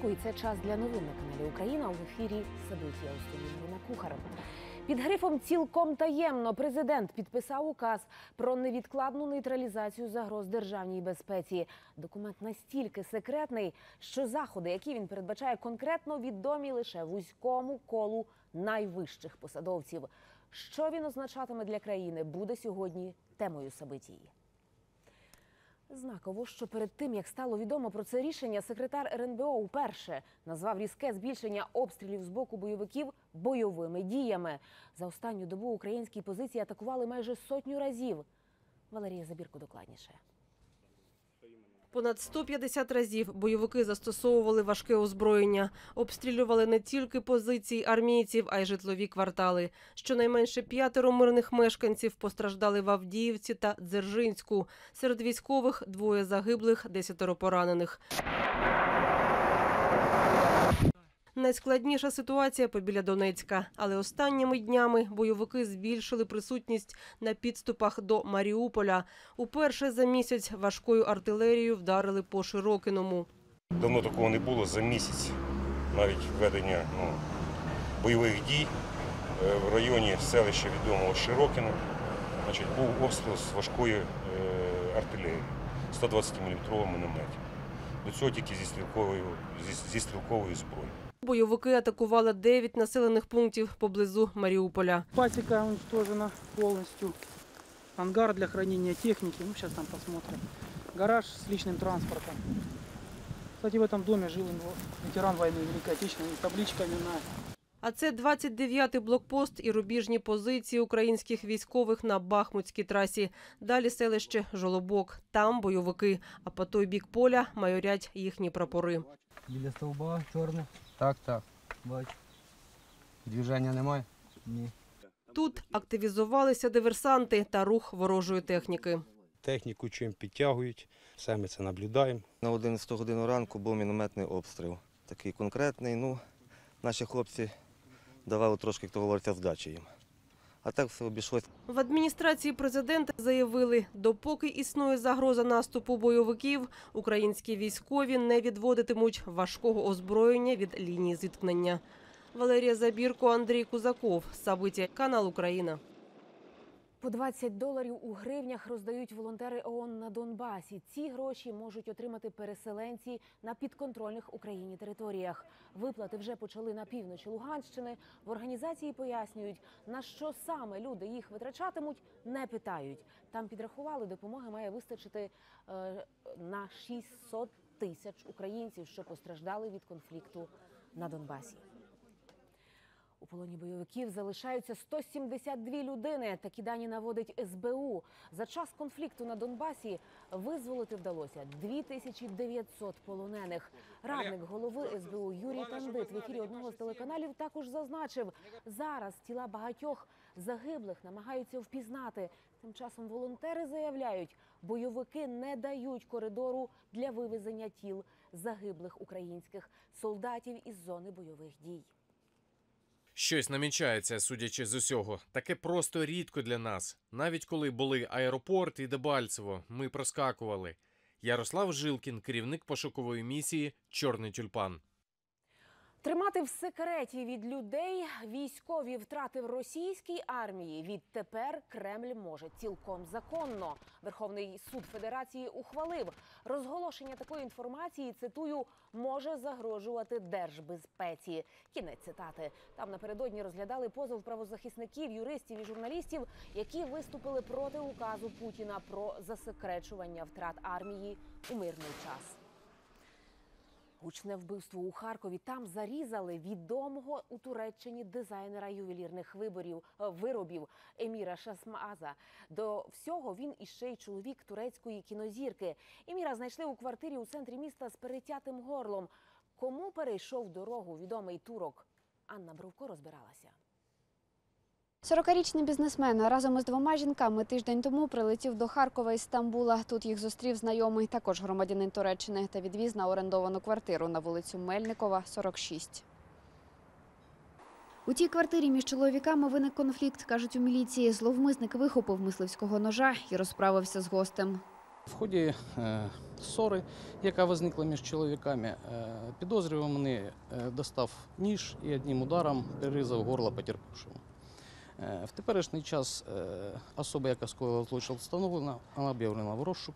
ранку, і це час для новин на каналі Україна у ефірі Сабитія у студії Ірина Кухар. Під грифом цілком таємно президент підписав указ про невідкладну нейтралізацію загроз державній безпеці. Документ настільки секретний, що заходи, які він передбачає, конкретно відомі лише вузькому колу найвищих посадовців. Що він означатиме для країни, буде сьогодні темою Сабитії. Знаково, що перед тим як стало відомо про це рішення, секретар РНБО вперше назвав різке збільшення обстрілів з боку бойовиків бойовими діями. За останню добу українські позиції атакували майже сотню разів. Валерія Забірко докладніше. Понад 150 разів бойовики застосовували важке озброєння, обстрілювали не тільки позиції армійців, а й житлові квартали. Щонайменше п'ятеро мирних мешканців постраждали в Авдіївці та Дзержинську. Серед військових двоє загиблих, десятеро поранених. Найскладніша ситуація побіля Донецька, але останніми днями бойовики збільшили присутність на підступах до Маріуполя. Уперше за місяць важкою артилерією вдарили по Широкиному. Давно такого не було за місяць навіть введення ну, бойових дій е, в районі селища відомого Широкіно. Значить, був обстріл з важкої е, артилерії 120 мм мінометів. До цього тільки зі стрілковою, зі, зі стрілковою зброєю. Бойовики атакували 9 населених пунктів поблизу Маріуполя. Пасека уничтожена полностью. Ангар для хранения техники. Ну, сейчас там посмотрим. Гараж с личным транспортом. Кстати, в этом доме жил инва- ветеран войны Великой Отечественной с табличками на А це 29-й блокпост і рубіжні позиції українських військових на Бахмутській трасі. Далі селище Жолобок. Там бойовики, а по той бік поля майорять їхні прапори. Біля стовба чорне? Так, так. Бачу. Движення немає. Ні. Тут активізувалися диверсанти та рух ворожої техніки. техніку чим підтягують, все ми це наблюдаємо. На 11 годину ранку був мінометний обстріл. Такий конкретний. Ну, наші хлопці давали трошки, як то говориться, здачі їм. А так все обійшлось. В адміністрації президента заявили, допоки існує загроза наступу бойовиків, українські військові не відводитимуть важкого озброєння від лінії зіткнення. Валерія Забірко, Андрій Кузаков. Сабиті Канал Україна. По 20 доларів у гривнях роздають волонтери ООН на Донбасі. Ці гроші можуть отримати переселенці на підконтрольних Україні територіях. Виплати вже почали на півночі Луганщини. В організації пояснюють, на що саме люди їх витрачатимуть, не питають. Там підрахували, допомоги має вистачити е, на 600 тисяч українців, що постраждали від конфлікту на Донбасі. У полоні бойовиків залишаються 172 людини. Такі дані наводить СБУ. За час конфлікту на Донбасі визволити вдалося 2900 полонених. Радник голови СБУ Юрій Тандит в ефірі одного з телеканалів також зазначив, зараз тіла багатьох загиблих намагаються впізнати. Тим часом волонтери заявляють, бойовики не дають коридору для вивезення тіл загиблих українських солдатів із зони бойових дій. Щось намічається, судячи з усього. Таке просто рідко для нас. Навіть коли були аеропорт і Дебальцево, ми проскакували. Ярослав Жилкін, керівник пошукової місії Чорний тюльпан. Тримати в секреті від людей військові втрати в російській армії відтепер Кремль може цілком законно. Верховний суд Федерації ухвалив розголошення такої інформації. Цитую, може загрожувати держбезпеці. Кінець цитати. Там напередодні розглядали позов правозахисників, юристів і журналістів, які виступили проти указу Путіна про засекречування втрат армії у мирний час. Гучне вбивство у Харкові. Там зарізали відомого у Туреччині дизайнера ювелірних виборів е, виробів Еміра Шасмаза. До всього він іще й чоловік турецької кінозірки. Еміра знайшли у квартирі у центрі міста з перетятим горлом. Кому перейшов дорогу відомий турок? Анна Бровко розбиралася. 40-річний бізнесмен разом із двома жінками тиждень тому прилетів до Харкова із Стамбула. Тут їх зустрів знайомий, також громадянин Туреччини, та відвіз на орендовану квартиру на вулицю Мельникова, 46. У тій квартирі між чоловіками виник конфлікт, кажуть у міліції. Зловмисник вихопив мисливського ножа і розправився з гостем. В ході е, ссори, яка виникла між чоловіками, е, підозрюваний е, достав ніж і одним ударом перерізав горло потерпівшому. Е, в теперішній час е, особа, яка скоїла злочин, встановлена, вона об'явлена в розшук.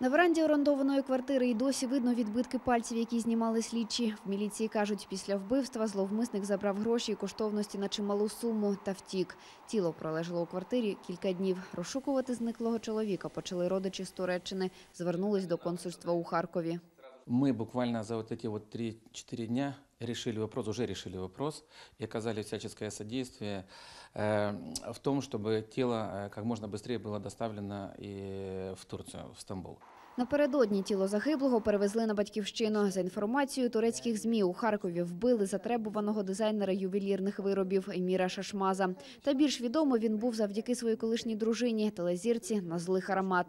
На веранді орендованої квартири і досі видно відбитки пальців, які знімали слідчі. В міліції кажуть, після вбивства зловмисник забрав гроші і коштовності на чималу суму та втік. Тіло пролежало у квартирі кілька днів. Розшукувати зниклого чоловіка почали родичі з Туреччини. Звернулись до консульства у Харкові. Мы буквально за вот 3-4 дня решили вопрос, уже решили вопрос и оказали всяческое содействие э, в том, чтобы тело э, как можно быстрее было доставлено и в Турцию, в Стамбул. Напередодні тіло загиблого перевезли на батьківщину. За інформацією турецьких ЗМІ, у Харкові вбили затребуваного дизайнера ювелірних виробів Еміра Шашмаза. Та більш відомо він був завдяки своїй колишній дружині, телезірці Назли Харамат.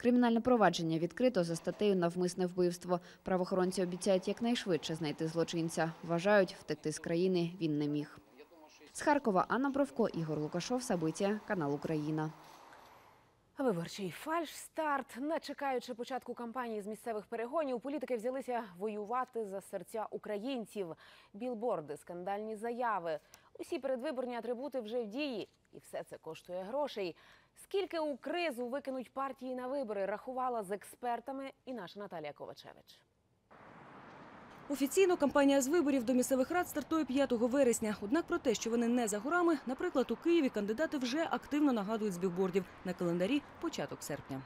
Кримінальне провадження відкрито за статтею «Навмисне вбивство». Правоохоронці обіцяють якнайшвидше знайти злочинця. Вважають, втекти з країни він не міг. З Харкова Анна Бровко, Ігор Лукашов, Сабиття, канал Україна. Виборчий фальш-старт. Не чекаючи початку кампанії з місцевих перегонів, політики взялися воювати за серця українців. Білборди, скандальні заяви. Усі передвиборні атрибути вже в дії. І все це коштує грошей. Скільки у кризу викинуть партії на вибори, рахувала з експертами і наша Наталія Ковачевич. Офіційно кампанія з виборів до місцевих рад стартує 5 вересня. Однак про те, що вони не за горами, наприклад, у Києві кандидати вже активно нагадують з бігбордів на календарі початок серпня.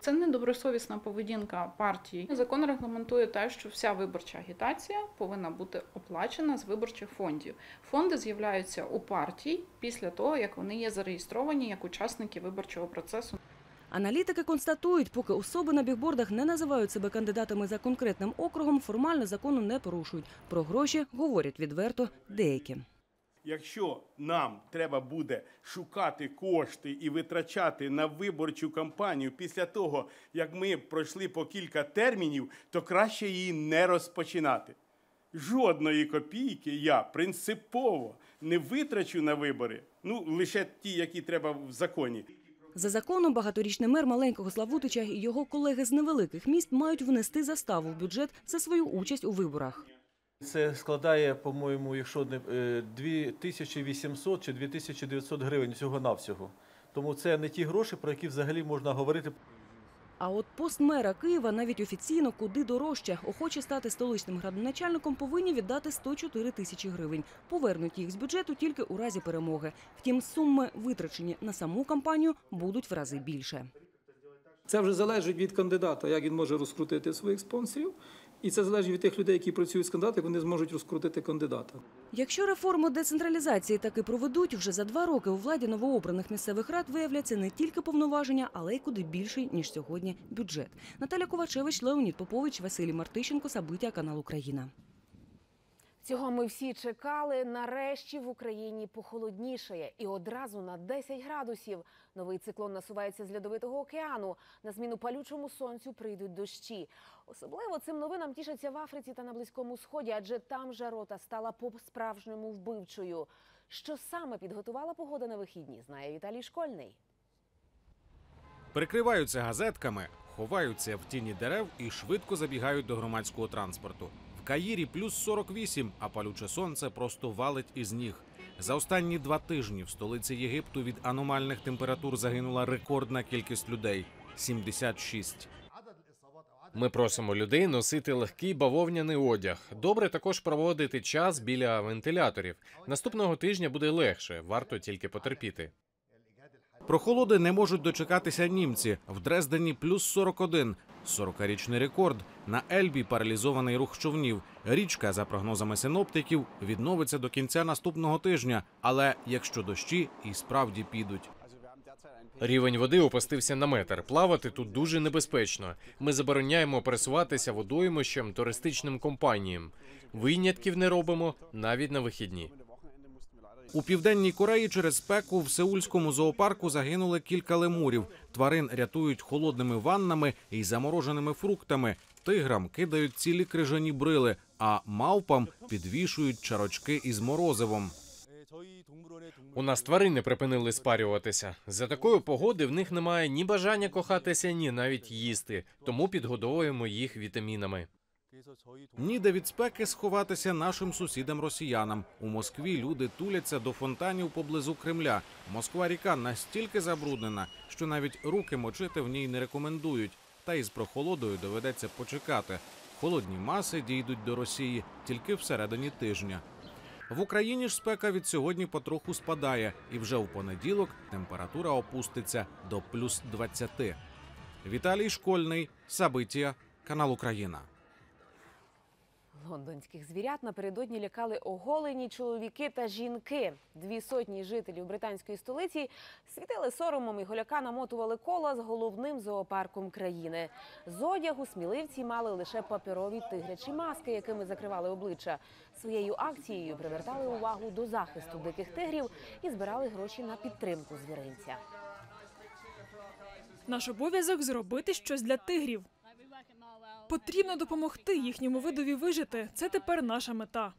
Це недобросовісна поведінка партії. Закон регламентує те, що вся виборча агітація повинна бути оплачена з виборчих фондів. Фонди з'являються у партій після того, як вони є зареєстровані як учасники виборчого процесу. Аналітики констатують, поки особи на бігбордах не називають себе кандидатами за конкретним округом, формально закону не порушують. Про гроші говорять відверто деякі. Якщо нам треба буде шукати кошти і витрачати на виборчу кампанію після того, як ми пройшли по кілька термінів, то краще її не розпочинати. Жодної копійки я принципово не витрачу на вибори, ну лише ті, які треба в законі. За законом, багаторічний мер маленького Славутича і його колеги з невеликих міст мають внести заставу в бюджет за свою участь у виборах. Це складає, по-моєму, якщо не е, 2800 чи 2900 гривень всього-навсього. Тому це не ті гроші, про які взагалі можна говорити. А от пост мера Києва навіть офіційно куди дорожче. Охочі стати столичним градоначальником повинні віддати 104 тисячі гривень. Повернуть їх з бюджету тільки у разі перемоги. Втім, суми, витрачені на саму кампанію, будуть в рази більше. Це вже залежить від кандидата, як він може розкрутити своїх спонсорів. І це залежить від тих людей, які працюють з кандидатом, вони зможуть розкрутити кандидата. Якщо реформу децентралізації таки проведуть, вже за два роки у владі новообраних місцевих рад виявляться не тільки повноваження, але й куди більший, ніж сьогодні, бюджет. Наталя Ковачевич, Леонід Попович, Василій Мартищенко, Сабиття, канал Україна. Цього ми всі чекали. Нарешті в Україні похолоднішає і одразу на 10 градусів. Новий циклон насувається з льодовитого океану. На зміну палючому сонцю прийдуть дощі. Особливо цим новинам тішаться в Африці та на Близькому Сході, адже там жарота стала по-справжньому вбивчою. Що саме підготувала погода на вихідні, знає Віталій Школьний. Прикриваються газетками, ховаються в тіні дерев і швидко забігають до громадського транспорту. Каїрі плюс 48, а палюче сонце просто валить із ніг. За останні два тижні в столиці Єгипту від аномальних температур загинула рекордна кількість людей 76. Ми просимо людей носити легкий бавовняний одяг. Добре також проводити час біля вентиляторів. Наступного тижня буде легше, варто тільки потерпіти. Прохолоди не можуть дочекатися німці. В Дрездені плюс 41. 40-річний рекорд. На Ельбі паралізований рух човнів. Річка, за прогнозами синоптиків, відновиться до кінця наступного тижня. Але якщо дощі і справді підуть. Рівень води опустився на метр. Плавати тут дуже небезпечно. Ми забороняємо пересуватися водоймищем туристичним компаніям. Винятків не робимо навіть на вихідні. У південній Кореї через спеку в сеульському зоопарку загинули кілька лемурів. Тварин рятують холодними ваннами і замороженими фруктами. Тиграм кидають цілі крижані брили, а мавпам підвішують чарочки із морозивом. У нас тварини припинили спарюватися. За такої погоди в них немає ні бажання кохатися, ні навіть їсти. Тому підгодовуємо їх вітамінами. Ніде від спеки сховатися нашим сусідам росіянам. У Москві люди туляться до фонтанів поблизу Кремля. Москва ріка настільки забруднена, що навіть руки мочити в ній не рекомендують. Та із прохолодою доведеться почекати. Холодні маси дійдуть до Росії тільки всередині тижня. В Україні ж спека від сьогодні потроху спадає, і вже в понеділок температура опуститься до плюс 20. Віталій Школьний, Сабитія, канал Україна. Лондонських звірят напередодні лякали оголені чоловіки та жінки. Дві сотні жителів британської столиці світили соромом і голяка намотували кола з головним зоопарком країни. З одягу сміливці мали лише паперові тигрячі маски, якими закривали обличчя. Своєю акцією привертали увагу до захисту диких тигрів і збирали гроші на підтримку звіринця. Наш обов'язок зробити щось для тигрів. Потрібно допомогти їхньому видові вижити. Це тепер наша мета.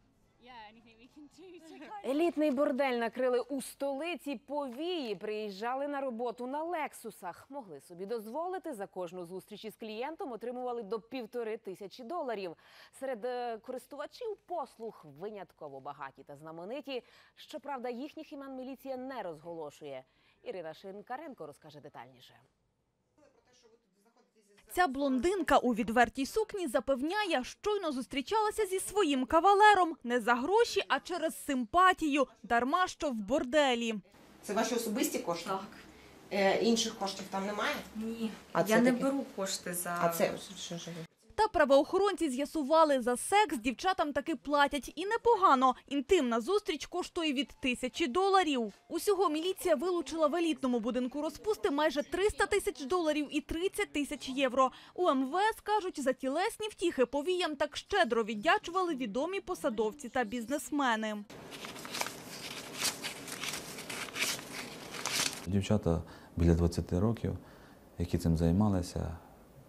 Елітний бордель накрили у столиці. Повії приїжджали на роботу на лексусах. Могли собі дозволити за кожну зустріч із клієнтом отримували до півтори тисячі доларів. Серед е, користувачів послуг винятково багаті та знамениті. Щоправда, їхніх імен міліція не розголошує. Ірина Шинкаренко розкаже детальніше. Ця блондинка у відвертій сукні запевняє, щойно зустрічалася зі своїм кавалером не за гроші, а через симпатію, дарма що в борделі. Це ваші особисті кошти? Так. Е, інших коштів там немає? Ні, А я це не беру кошти за А це що ж? Та правоохоронці з'ясували, за секс дівчатам таки платять і непогано. Інтимна зустріч коштує від тисячі доларів. Усього міліція вилучила в елітному будинку розпусти майже 300 тисяч доларів і 30 тисяч євро. У МВС кажуть, за тілесні втіхи повіям так щедро віддячували відомі посадовці та бізнесмени. Дівчата біля 20 років, які цим займалися,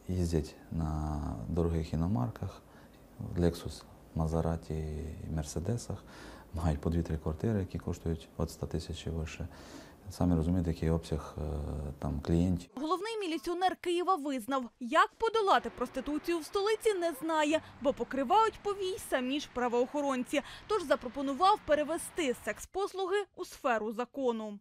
їздять на дорогих іномарках, Lexus, Maserati і Мерседесах, мають по 2-3 квартири, які коштують від 100 тисяч і вище. Самі розумієте, який обсяг е, там клієнтів. Головний міліціонер Києва визнав, як подолати проституцію в столиці, не знає, бо покривають повій самі ж правоохоронці. Тож запропонував перевести секс-послуги у сферу закону.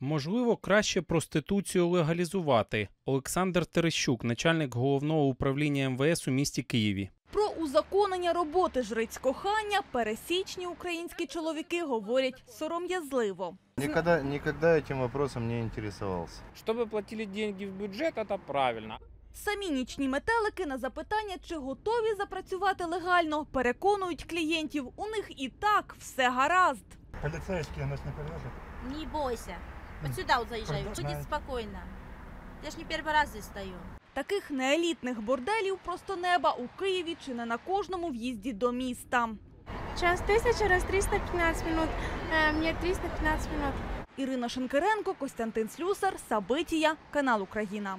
Можливо, краще проституцію легалізувати. Олександр Терещук, начальник головного управління МВС у місті Києві. Про узаконення роботи жриць кохання пересічні українські чоловіки говорять сором'язливо. Никогда, никогда этим вопросом не интересовался. Чтобы платили деньги в бюджет, это правильно. Самі нічні метелики на запитання, чи готові запрацювати легально, переконують клієнтів. У них і так все гаразд. Полицейские нас не подвозят? Не бойся. Вот сюда вот заезжай. Будет спокойно. Я ж не первый раз здесь стою. Таких неелітних борделів просто неба у Києві чи не на кожному в'їзді до міста. Час тисяча раз 315 минут. Е, Мені 315 минут. Ірина Шенкеренко, Костянтин Слюсар, Сабитія, канал Україна.